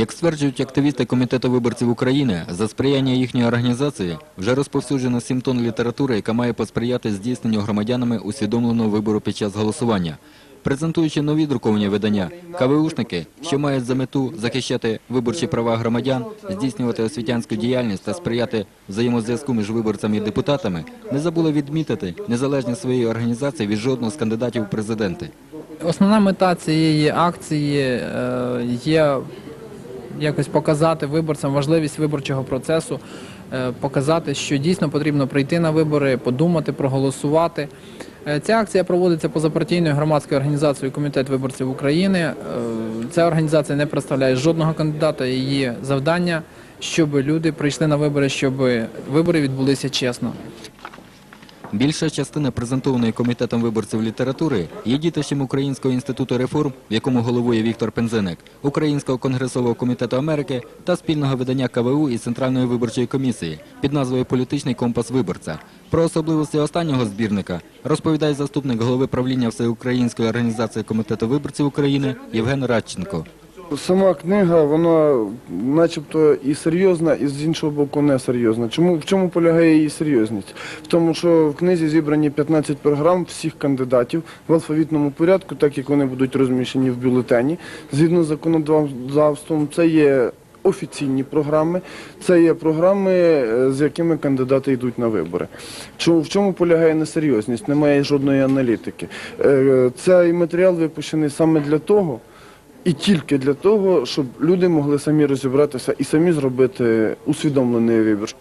Як стверджують активісти Комітету виборців України, за сприяння їхньої організації вже розповсюджено 7 тонн літератури, яка має посприяти здійсненню громадянами усвідомленого вибору під час голосування. Презентуючи нові друковані видання, КВУшники, що мають за мету захищати виборчі права громадян, здійснювати освітянську діяльність та сприяти взаємозв'язку між виборцями і депутатами, не забули відмітити незалежність своєї організації від жодного з кандидатів у президенти. Основна мета цієї акції е, є якось показати виборцям важливість виборчого процесу, е, показати, що дійсно потрібно прийти на вибори, подумати, проголосувати. Е, Ця акція проводиться позапартійною громадською організацією Комітет виборців України. Е, Ця організація не представляє жодного кандидата. Її завдання, щоб люди прийшли на вибори, щоб вибори відбулися чесно. Більша частина презентованої комітетом виборців літератури є дітищем Українського інституту реформ, в якому головує Віктор Пензеник, Українського конгресового комітету Америки та спільного видання КВУ і Центральної виборчої комісії під назвою Політичний компас виборця. Про особливості останнього збірника розповідає заступник голови правління Всеукраїнської організації комітету виборців України Євген Радченко. Сама книга, вона начебто і серйозна, і з іншого боку не серйозна. Чому, в чому полягає її серйозність? В тому, що в книзі зібрані 15 програм всіх кандидатів в алфавітному порядку, так як вони будуть розміщені в бюлетені. Згідно з законодавством, це є офіційні програми, це є програми, е, з якими кандидати йдуть на вибори. Чому, в чому полягає несерйозність? Немає жодної аналітики. Е, Цей матеріал випущений саме для того, і тільки для того, щоб люди могли самі розібратися і самі зробити усвідомлений вибір.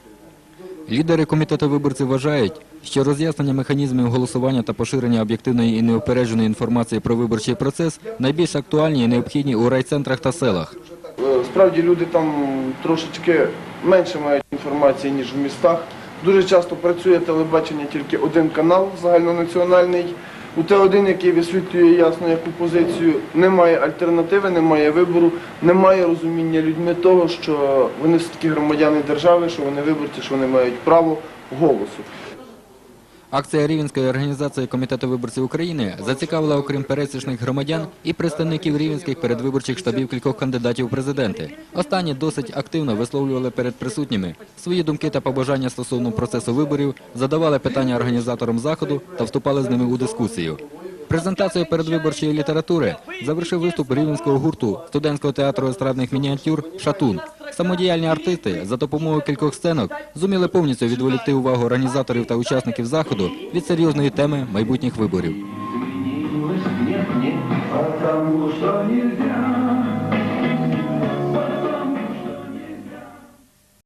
Лідери комітету виборців вважають, що роз'яснення механізмів голосування та поширення об'єктивної і неупередженої інформації про виборчий процес найбільш актуальні і необхідні у райцентрах та селах. Е, Справді люди там трошечки менше мають інформації, ніж в містах. Дуже часто працює телебачення тільки один канал загальнонаціональний. У Т1, який висвітлює ясно яку позицію, немає альтернативи, немає вибору, немає розуміння людьми того, що вони все-таки громадяни держави, що вони виборці, що вони мають право голосу. Акція Рівенської організації Комітету виборців України зацікавила, окрім пересічних громадян, і представників рівенських передвиборчих штабів кількох кандидатів у президенти. Останні досить активно висловлювали перед присутніми свої думки та побажання стосовно процесу виборів, задавали питання організаторам заходу та вступали з ними у дискусію. Презентацію передвиборчої літератури завершив виступ рівенського гурту студентського театру естрадних мініатюр «Шатун». Самодіяльні артисти за допомогою кількох сценок зуміли повністю відволікти увагу організаторів та учасників заходу від серйозної теми майбутніх виборів. Потому что нельзя